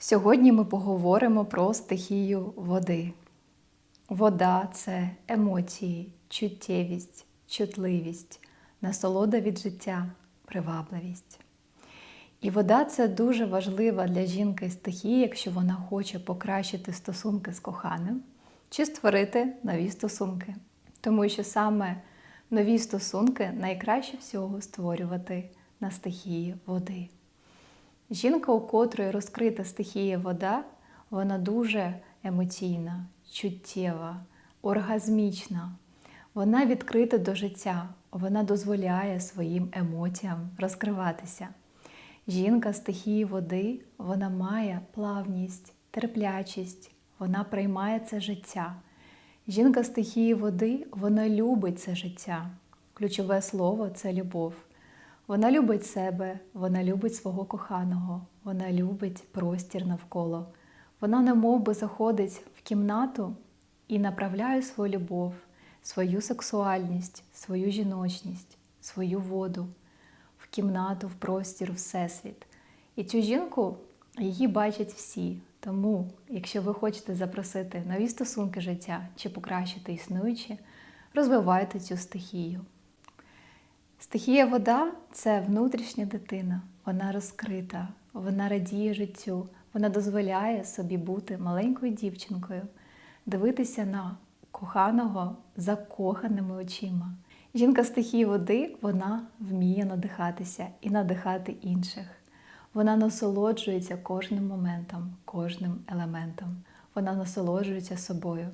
Сьогодні ми поговоримо про стихію води. Вода це емоції, чуттєвість, чутливість, насолода від життя, привабливість. І вода це дуже важлива для жінки стихія, якщо вона хоче покращити стосунки з коханим чи створити нові стосунки. Тому що саме нові стосунки найкраще всього створювати на стихії води. Жінка, у котрої розкрита стихія вода, вона дуже емоційна, чуттєва, оргазмічна. Вона відкрита до життя, вона дозволяє своїм емоціям розкриватися. Жінка стихії води, вона має плавність, терплячість, вона приймає це життя. Жінка стихії води, вона любить це життя. Ключове слово це любов. Вона любить себе, вона любить свого коханого, вона любить простір навколо. Вона немов би заходить в кімнату і направляє свою любов, свою сексуальність, свою жіночність, свою воду в кімнату, в простір, всесвіт. І цю жінку її бачать всі. Тому, якщо ви хочете запросити нові стосунки життя чи покращити існуючі, розвивайте цю стихію. Стихія вода це внутрішня дитина, вона розкрита, вона радіє життю, вона дозволяє собі бути маленькою дівчинкою, дивитися на коханого закоханими очима. Жінка стихії води вона вміє надихатися і надихати інших. Вона насолоджується кожним моментом, кожним елементом. Вона насолоджується собою.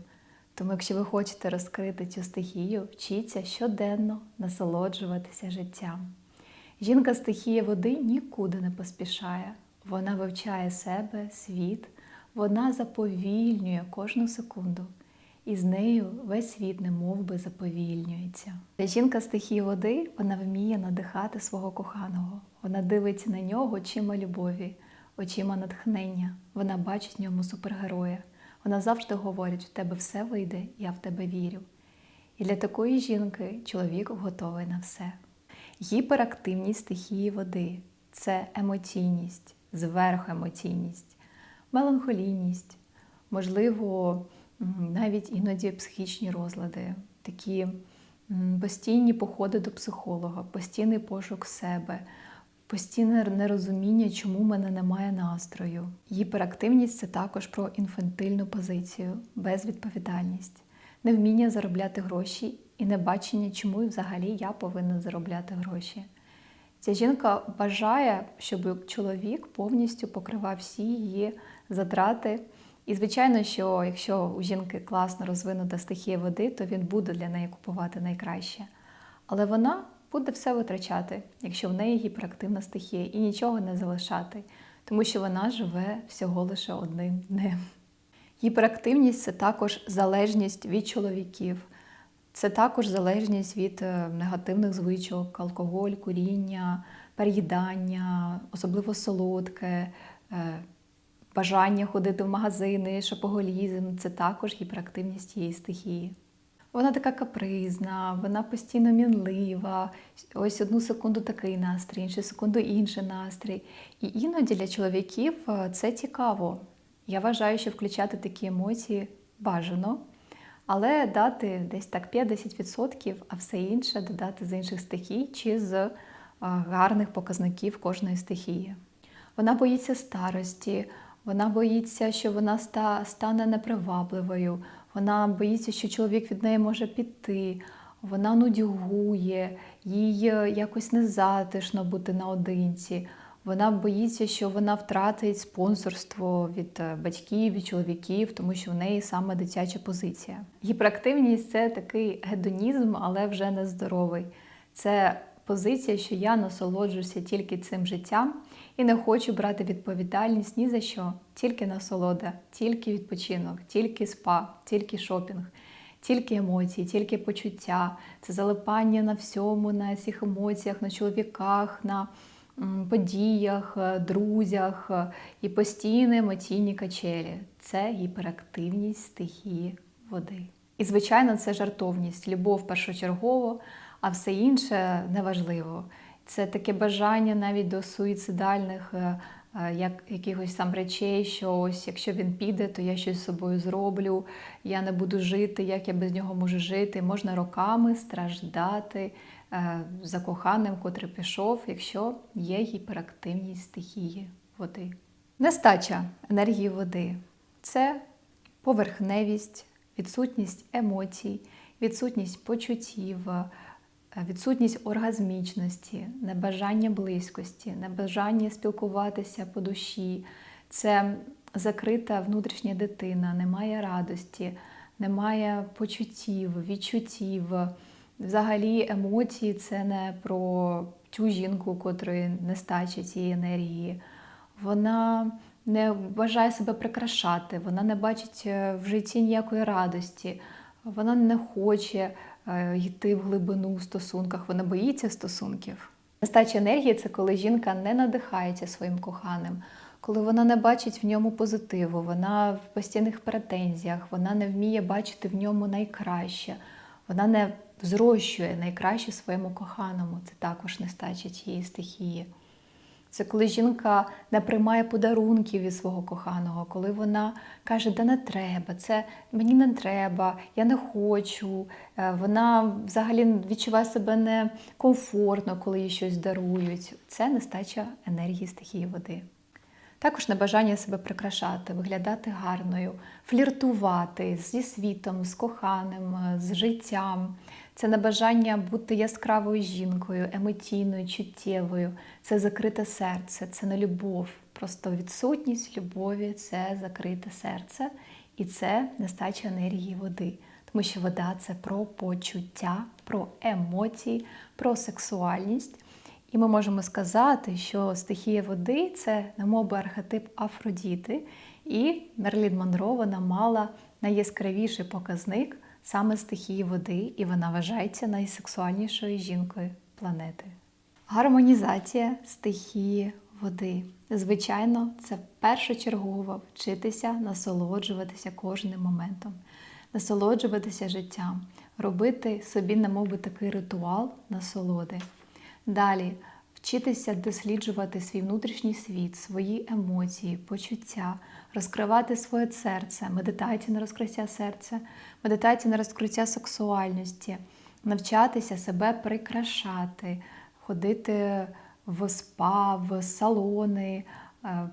Тому, якщо ви хочете розкрити цю стихію, вчіться щоденно насолоджуватися життям. Жінка стихія води нікуди не поспішає. Вона вивчає себе, світ, вона заповільнює кожну секунду. І з нею весь світ не би заповільнюється. Жінка стихії води вона вміє надихати свого коханого. Вона дивиться на нього очима любові, очима натхнення. Вона бачить в ньому супергероя. Вона завжди говорить, в тебе все вийде, я в тебе вірю. І для такої жінки чоловік готовий на все. Гіперактивність стихії води це емоційність, зверхемоційність, меланхолійність, можливо, навіть іноді психічні розлади, такі постійні походи до психолога, постійний пошук себе, постійне нерозуміння, чому в мене немає настрою. Гіперактивність це також про інфантильну позицію, безвідповідальність, невміння заробляти гроші і небачення, чому взагалі я повинна заробляти гроші. Ця жінка бажає, щоб чоловік повністю покривав всі її затрати. І, звичайно, що якщо у жінки класно розвинута стихія води, то він буде для неї купувати найкраще. Але вона буде все витрачати, якщо в неї гіперактивна стихія, і нічого не залишати, тому що вона живе всього лише одним днем. Гіперактивність це також залежність від чоловіків, це також залежність від е, негативних звичок, алкоголь, куріння, переїдання, особливо солодке. Е, бажання ходити в магазини, шопоголізм це також гіперактивність її стихії. Вона така капризна, вона постійно мінлива. Ось одну секунду такий настрій, іншу секунду інший настрій. І іноді для чоловіків е, це цікаво. Я вважаю, що включати такі емоції бажано, але дати десь так 5-10%, а все інше додати з інших стихій чи з е, гарних показників кожної стихії. Вона боїться старості, вона боїться, що вона стане непривабливою, вона боїться, що чоловік від неї може піти, вона нудьгує, їй е, якось незатишно бути наодинці. Вона боїться, що вона втратить спонсорство від е, батьків, від чоловіків, тому що в неї саме дитяча позиція. Гіперактивність це такий гедонізм, але вже нездоровий. Це позиція, що я насолоджуюся тільки цим життям і не хочу брати відповідальність ні за що, тільки насолода, тільки відпочинок, тільки спа, тільки шопінг, тільки емоції, тільки почуття, це залипання на всьому, на цих емоціях, на чоловіках, на подіях, е, друзях е, і постійні емоційні качелі. Це гіперактивність стихії води. І, звичайно, це жартовність, любов першочергово, а все інше неважливо. Це таке бажання навіть до суїцидальних е, е, як якихось там речей, що ось якщо він піде, то я щось з собою зроблю, я не буду жити, як я без нього можу жити. Можна роками страждати е, за коханим, котрий пішов, якщо є гіперактивність стихії води. Нестача енергії води це поверхневість, відсутність емоцій, відсутність почуттів, відсутність оргазмічності, небажання близькості, небажання спілкуватися по душі. Це закрита внутрішня дитина, немає радості, немає почуттів, відчуттів. Взагалі емоції це не про ту жінку, котрої нестача цієї енергії. Вона не бажає себе прикрашати, вона не бачить е, в житті ніякої радості, вона не хоче е, йти в глибину в стосунках, вона боїться стосунків. Нестача енергії це коли жінка не надихається своїм коханим, коли вона не бачить в ньому позитиву, вона в постійних претензіях, вона не вміє бачити в ньому найкраще, вона не зрощує найкраще своєму коханому. Це також нестача тієї стихії. Це коли жінка не приймає подарунків від свого коханого, коли вона каже, да не треба, це мені не треба, я не хочу. Е, Вона взагалі відчуває себе некомфортно, коли їй щось дарують. Це нестача енергії стихії води. Також небажання себе прикрашати, виглядати гарною, фліртувати зі світом, з коханим, з життям. Це небажання бути яскравою жінкою, емоційною, чуттєвою. Це закрите серце, це не любов. Просто відсутність любові це закрите серце, і це нестача енергії води. Тому що вода це про почуття, про емоції, про сексуальність. І ми можемо сказати, що стихія води це немовби архетип Афродіти, і Мерлін Монро вона мала найяскравіший показник саме стихії води, і вона вважається найсексуальнішою жінкою планети. Гармонізація стихії води. Звичайно, це першочергово вчитися насолоджуватися кожним моментом, насолоджуватися життям, робити собі, немовби такий ритуал насолоди. Далі вчитися досліджувати свій внутрішній світ, свої емоції, почуття, розкривати своє серце, медитація на розкриття серця, медитація на розкриття сексуальності, навчатися себе прикрашати, ходити в спа, в салони, е,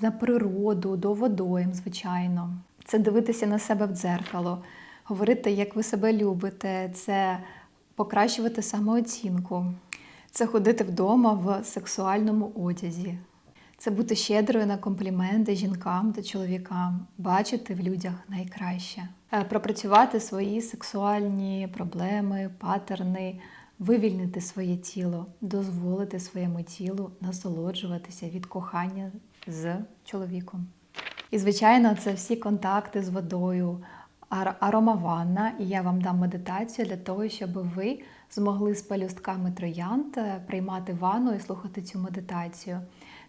на природу, до водойм, звичайно. Це дивитися на себе в дзеркало, говорити, як ви себе любите, це покращувати самооцінку. Це ходити вдома в сексуальному одязі. Це бути щедрою на компліменти жінкам та чоловікам, бачити в людях найкраще, Е, пропрацювати свої сексуальні проблеми, патерни, вивільнити своє тіло, дозволити своєму тілу насолоджуватися від кохання з чоловіком. І, звичайно, це всі контакти з водою, аромаванна, і я вам дам медитацію для того, щоб ви змогли з пелюстками троянд е, приймати ванну і слухати цю медитацію.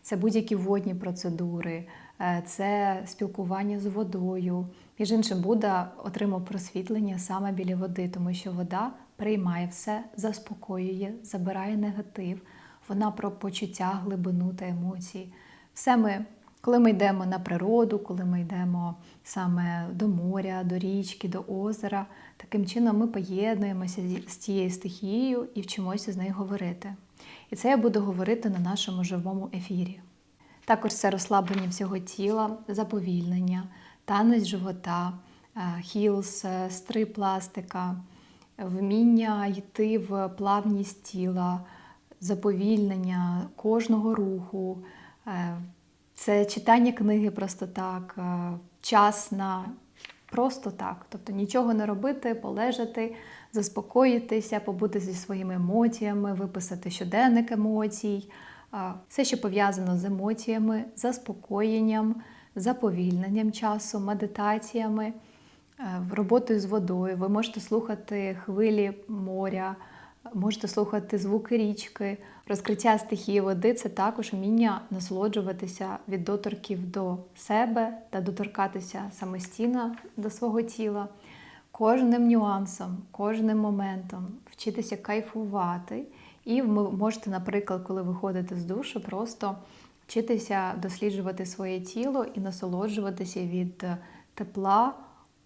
Це будь-які водні процедури, е, це спілкування з водою. Між іншим, Будда отримав просвітлення саме біля води, тому що вода приймає все, заспокоює, забирає негатив. Вона про почуття, глибину та емоції. Все ми, коли ми йдемо на природу, коли ми йдемо саме до моря, до річки, до озера, таким чином ми поєднуємося з цією стихією і вчимося з нею говорити. І це я буду говорити на нашому живому ефірі. Також це розслаблення всього тіла, заповільнення, танець живота, е, хілс, е, стрип пластика, вміння йти в плавність тіла, заповільнення кожного руху. Е, Це читання книги просто так, е, час на просто так. Тобто нічого не робити, полежати, заспокоїтися, побути зі своїми емоціями, виписати щоденник емоцій. Все, що пов'язано з емоціями, заспокоєнням, заповільненням часу, медитаціями, е, роботою з водою. Ви можете слухати хвилі моря, можете слухати звуки річки. Розкриття стихії води це також вміння насолоджуватися від доторків до себе та доторкатися самостійно до свого тіла. Кожним нюансом, кожним моментом вчитися кайфувати. І ви можете, наприклад, коли виходите з душу, просто вчитися досліджувати своє тіло і насолоджуватися від е, тепла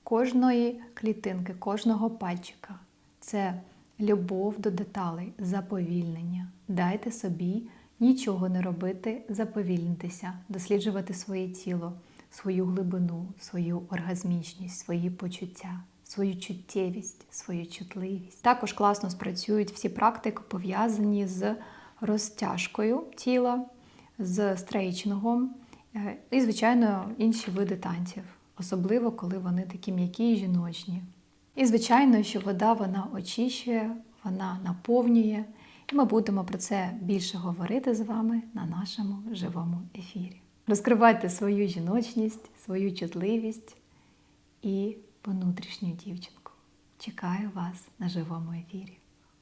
кожної клітинки, кожного пальчика. Це любов до деталей, заповільнення. Дайте собі нічого не робити, заповільнитися, досліджувати своє тіло, свою глибину, свою оргазмічність, свої почуття, свою чуттєвість, свою чутливість. Також класно спрацюють всі практики, пов'язані з розтяжкою тіла, з стрейчингом е, і, звичайно, інші види танців, особливо коли вони такі м'які і жіночні. І, звичайно, що вода вона очищує, вона наповнює, і ми будемо про це більше говорити з вами на нашому живому ефірі. Розкривайте свою жіночність, свою чутливість і внутрішню дівчинку. Чекаю вас на живому ефірі.